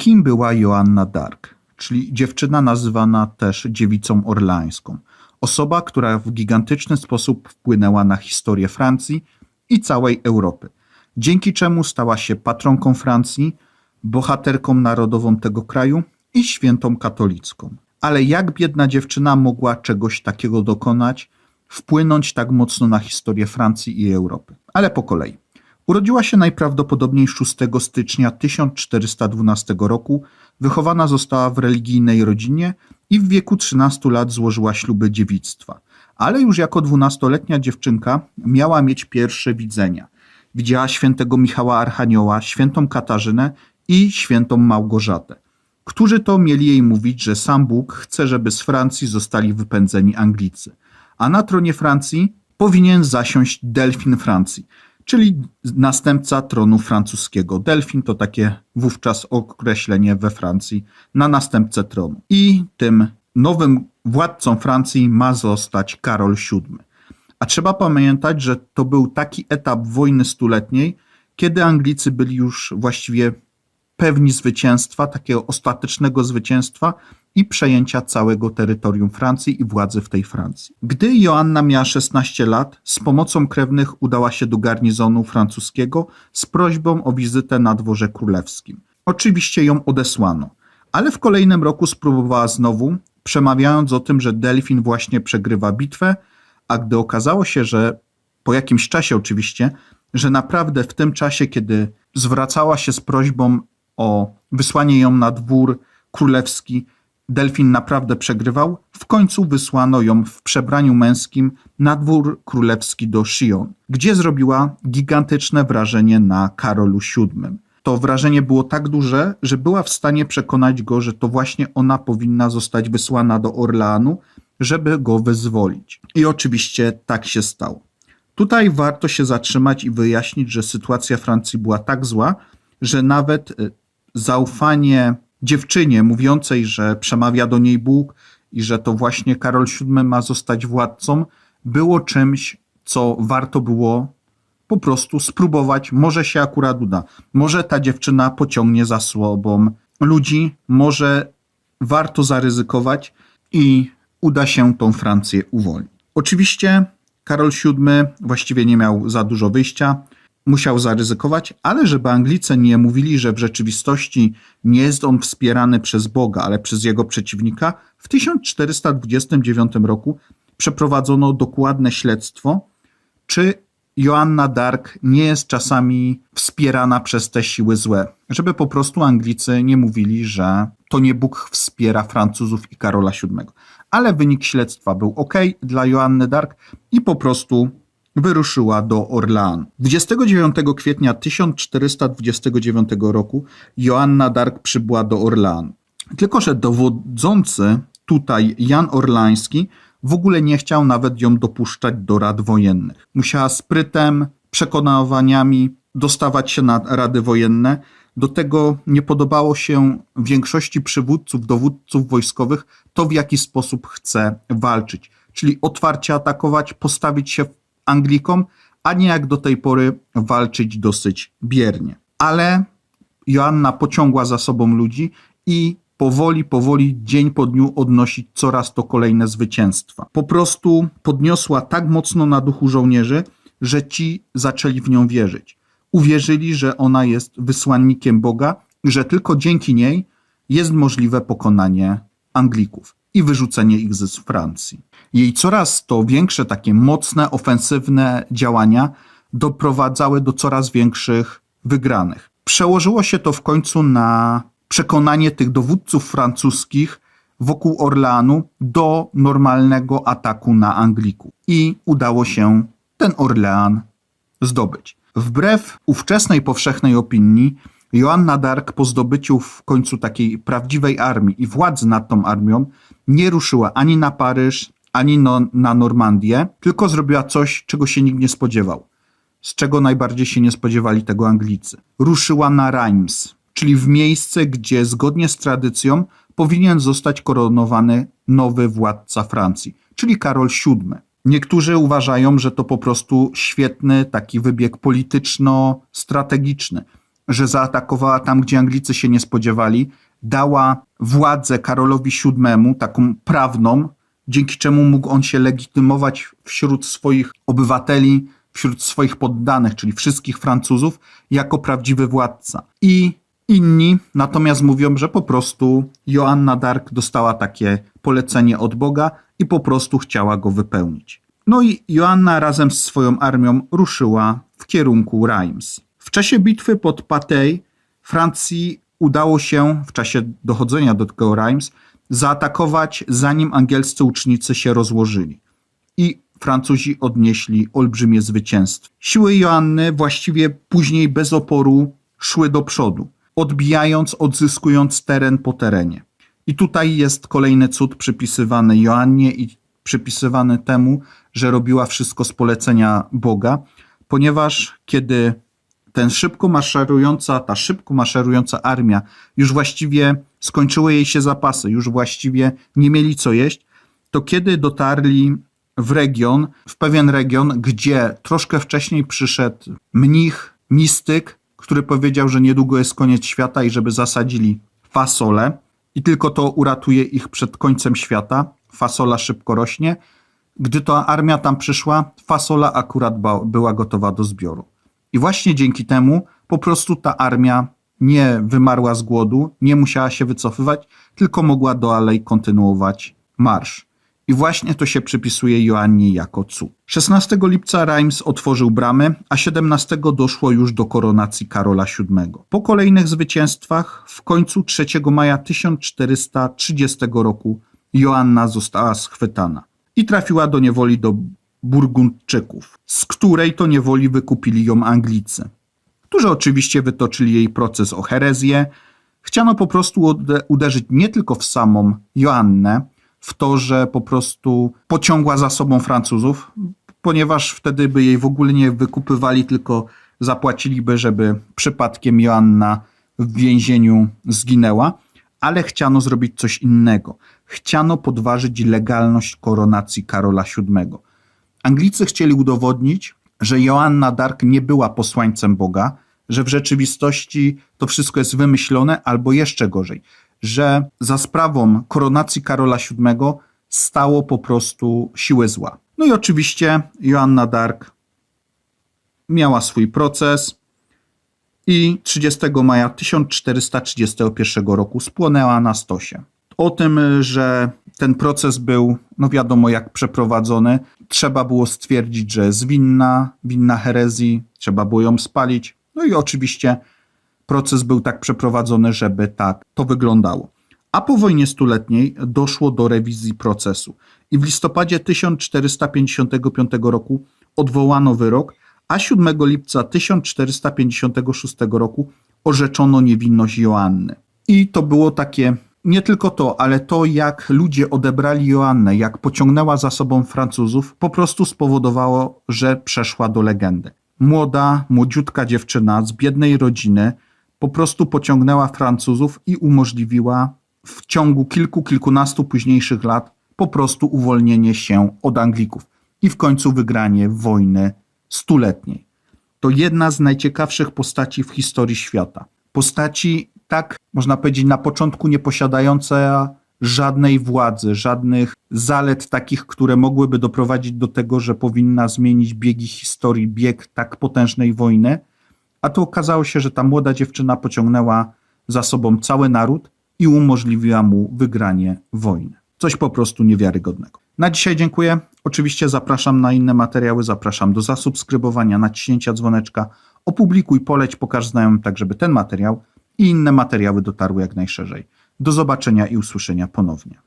Kim była Joanna Dark, czyli dziewczyna nazywana też dziewicą orlańską? Osoba, która w gigantyczny sposób wpłynęła na historię Francji i całej Europy, dzięki czemu stała się patronką Francji, bohaterką narodową tego kraju i świętą katolicką. Ale jak biedna dziewczyna mogła czegoś takiego dokonać, wpłynąć tak mocno na historię Francji i Europy? Ale po kolei. Urodziła się najprawdopodobniej 6 stycznia 1412 roku, wychowana została w religijnej rodzinie i w wieku 13 lat złożyła śluby dziewictwa. Ale już jako dwunastoletnia dziewczynka miała mieć pierwsze widzenia. Widziała świętego Michała Archanioła, świętą Katarzynę i świętą Małgorzatę, którzy to mieli jej mówić, że sam Bóg chce, żeby z Francji zostali wypędzeni Anglicy. A na tronie Francji powinien zasiąść delfin Francji, czyli następca tronu francuskiego. Delfin to takie wówczas określenie we Francji na następcę tronu. I tym nowym władcą Francji ma zostać Karol VII. A trzeba pamiętać, że to był taki etap wojny stuletniej, kiedy Anglicy byli już właściwie pewni zwycięstwa, takiego ostatecznego zwycięstwa i przejęcia całego terytorium Francji i władzy w tej Francji. Gdy Joanna miała 16 lat, z pomocą krewnych udała się do garnizonu francuskiego z prośbą o wizytę na dworze królewskim. Oczywiście ją odesłano, ale w kolejnym roku spróbowała znowu, przemawiając o tym, że Delfin właśnie przegrywa bitwę, a gdy okazało się, że po jakimś czasie oczywiście, że naprawdę w tym czasie, kiedy zwracała się z prośbą o wysłanie ją na dwór królewski, Delfin naprawdę przegrywał, w końcu wysłano ją w przebraniu męskim na dwór królewski do Chillon, gdzie zrobiła gigantyczne wrażenie na Karolu VII. To wrażenie było tak duże, że była w stanie przekonać go, że to właśnie ona powinna zostać wysłana do Orleanu, żeby go wyzwolić. I oczywiście tak się stało. Tutaj warto się zatrzymać i wyjaśnić, że sytuacja Francji była tak zła, że nawet y, zaufanie dziewczynie mówiącej, że przemawia do niej Bóg i że to właśnie Karol VII ma zostać władcą, było czymś, co warto było po prostu spróbować. Może się akurat uda. Może ta dziewczyna pociągnie za sobą ludzi, może warto zaryzykować i uda się tą Francję uwolnić. Oczywiście Karol VII właściwie nie miał za dużo wyjścia musiał zaryzykować, ale żeby Anglicy nie mówili, że w rzeczywistości nie jest on wspierany przez Boga, ale przez jego przeciwnika, w 1429 roku przeprowadzono dokładne śledztwo, czy Joanna Dark nie jest czasami wspierana przez te siły złe, żeby po prostu Anglicy nie mówili, że to nie Bóg wspiera Francuzów i Karola VII. Ale wynik śledztwa był ok dla Joanny Dark i po prostu wyruszyła do Orleanu. 29 kwietnia 1429 roku Joanna Dark przybyła do Orleanu. Tylko, że dowodzący tutaj Jan Orlański w ogóle nie chciał nawet ją dopuszczać do rad wojennych. Musiała sprytem, przekonywaniami dostawać się na rady wojenne. Do tego nie podobało się większości przywódców, dowódców wojskowych to, w jaki sposób chce walczyć. Czyli otwarcie atakować, postawić się w Anglikom, a nie jak do tej pory walczyć dosyć biernie. Ale Joanna pociągła za sobą ludzi i powoli, powoli, dzień po dniu odnosić coraz to kolejne zwycięstwa. Po prostu podniosła tak mocno na duchu żołnierzy, że ci zaczęli w nią wierzyć. Uwierzyli, że ona jest wysłannikiem Boga że tylko dzięki niej jest możliwe pokonanie Anglików i wyrzucenie ich z Francji. Jej coraz to większe, takie mocne, ofensywne działania doprowadzały do coraz większych wygranych. Przełożyło się to w końcu na przekonanie tych dowódców francuskich wokół Orleanu do normalnego ataku na Anglików. I udało się ten Orlean zdobyć. Wbrew ówczesnej powszechnej opinii, Joanna Dark po zdobyciu w końcu takiej prawdziwej armii i władzy nad tą armią nie ruszyła ani na Paryż, ani no, na Normandię, tylko zrobiła coś, czego się nikt nie spodziewał. Z czego najbardziej się nie spodziewali tego Anglicy. Ruszyła na Reims, czyli w miejsce, gdzie zgodnie z tradycją powinien zostać koronowany nowy władca Francji, czyli Karol VII. Niektórzy uważają, że to po prostu świetny taki wybieg polityczno-strategiczny, że zaatakowała tam, gdzie Anglicy się nie spodziewali, dała władzę Karolowi VII, taką prawną, dzięki czemu mógł on się legitymować wśród swoich obywateli, wśród swoich poddanych, czyli wszystkich Francuzów, jako prawdziwy władca. I inni natomiast mówią, że po prostu Joanna d'Arc dostała takie polecenie od Boga i po prostu chciała go wypełnić. No i Joanna razem z swoją armią ruszyła w kierunku Reims. W czasie bitwy pod Patay Francji udało się w czasie dochodzenia do tego Reims zaatakować, zanim angielscy łucznicy się rozłożyli. I Francuzi odnieśli olbrzymie zwycięstwo. Siły Joanny właściwie później bez oporu szły do przodu, odbijając, odzyskując teren po terenie. I tutaj jest kolejny cud przypisywany Joannie i przypisywany temu, że robiła wszystko z polecenia Boga, ponieważ kiedy ten szybko maszerująca, ta szybko maszerująca armia już właściwie skończyły jej się zapasy, już właściwie nie mieli co jeść, to kiedy dotarli w region, w pewien region, gdzie troszkę wcześniej przyszedł mnich, mistyk, który powiedział, że niedługo jest koniec świata i żeby zasadzili fasolę i tylko to uratuje ich przed końcem świata. Fasola szybko rośnie. Gdy ta armia tam przyszła, fasola akurat była gotowa do zbioru. I właśnie dzięki temu po prostu ta armia nie wymarła z głodu, nie musiała się wycofywać, tylko mogła dalej kontynuować marsz. I właśnie to się przypisuje Joannie jako cud. 16 lipca Reims otworzył bramy, a 17 doszło już do koronacji Karola VII. Po kolejnych zwycięstwach w końcu 3 maja 1430 roku Joanna została schwytana i trafiła do niewoli do Burgundczyków, z której to niewoli wykupili ją Anglicy, którzy oczywiście wytoczyli jej proces o herezję. Chciano po prostu uderzyć nie tylko w samą Joannę, w to, że po prostu pociągła za sobą Francuzów, ponieważ wtedy by jej w ogóle nie wykupywali, tylko zapłaciliby, żeby przypadkiem Joanna w więzieniu zginęła, ale chciano zrobić coś innego. Chciano podważyć legalność koronacji Karola VII. Anglicy chcieli udowodnić, że Joanna Dark nie była posłańcem Boga, że w rzeczywistości to wszystko jest wymyślone, albo jeszcze gorzej, że za sprawą koronacji Karola VII stało po prostu siłę zła. No i oczywiście Joanna Dark miała swój proces i 30 maja 1431 roku spłonęła na stosie. O tym, że ten proces był, no wiadomo jak przeprowadzony, trzeba było stwierdzić, że jest winna, winna herezji, trzeba było ją spalić. No i oczywiście proces był tak przeprowadzony, żeby tak to wyglądało. A po wojnie stuletniej doszło do rewizji procesu i w listopadzie 1455 roku odwołano wyrok, a 7 lipca 1456 roku orzeczono niewinność Joanny. I to było takie nie tylko to, ale to, jak ludzie odebrali Joannę, jak pociągnęła za sobą Francuzów, po prostu spowodowało, że przeszła do legendy. Młoda, młodziutka dziewczyna z biednej rodziny po prostu pociągnęła Francuzów i umożliwiła w ciągu kilku, kilkunastu późniejszych lat po prostu uwolnienie się od Anglików i w końcu wygranie wojny stuletniej. To jedna z najciekawszych postaci w historii świata. Postaci tak, można powiedzieć, na początku nie posiadająca żadnej władzy, żadnych zalet takich, które mogłyby doprowadzić do tego, że powinna zmienić biegi historii, bieg tak potężnej wojny. A tu okazało się, że ta młoda dziewczyna pociągnęła za sobą cały naród i umożliwiła mu wygranie wojny. Coś po prostu niewiarygodnego. Na dzisiaj dziękuję. Oczywiście zapraszam na inne materiały, zapraszam do zasubskrybowania, naciśnięcia dzwoneczka, opublikuj, poleć, pokaż znajomym, tak żeby ten materiał i inne materiały dotarły jak najszerzej. Do zobaczenia i usłyszenia ponownie.